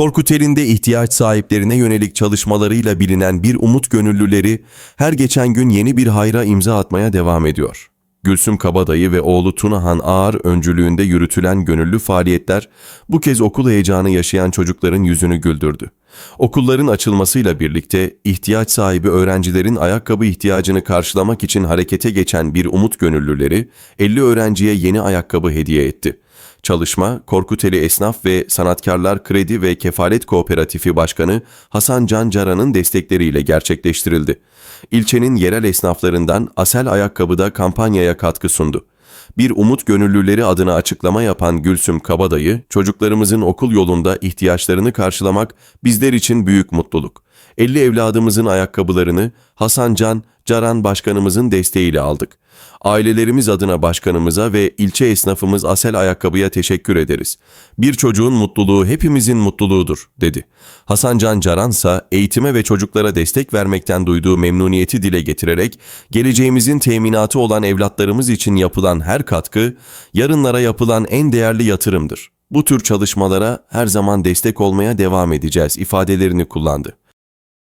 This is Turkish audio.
Korkuteli'nde ihtiyaç sahiplerine yönelik çalışmalarıyla bilinen bir umut gönüllüleri her geçen gün yeni bir hayra imza atmaya devam ediyor. Gülsüm Kabadayı ve oğlu Tunahan Ağar öncülüğünde yürütülen gönüllü faaliyetler bu kez okul heyecanı yaşayan çocukların yüzünü güldürdü. Okulların açılmasıyla birlikte ihtiyaç sahibi öğrencilerin ayakkabı ihtiyacını karşılamak için harekete geçen bir umut gönüllüleri 50 öğrenciye yeni ayakkabı hediye etti. Çalışma, Korkuteli Esnaf ve Sanatkarlar Kredi ve Kefalet Kooperatifi Başkanı Hasan Can Caran'ın destekleriyle gerçekleştirildi. İlçenin yerel esnaflarından Asel Ayakkabı'da kampanyaya katkı sundu. Bir umut gönüllüleri adına açıklama yapan Gülsüm Kabadayı, çocuklarımızın okul yolunda ihtiyaçlarını karşılamak bizler için büyük mutluluk. 50 evladımızın ayakkabılarını Hasan Can, Caran Başkanımızın desteğiyle aldık. Ailelerimiz adına başkanımıza ve ilçe esnafımız Asel Ayakkabı'ya teşekkür ederiz. Bir çocuğun mutluluğu hepimizin mutluluğudur, dedi. Hasan Can Caran ise eğitime ve çocuklara destek vermekten duyduğu memnuniyeti dile getirerek, geleceğimizin teminatı olan evlatlarımız için yapılan her katkı, yarınlara yapılan en değerli yatırımdır. Bu tür çalışmalara her zaman destek olmaya devam edeceğiz ifadelerini kullandı.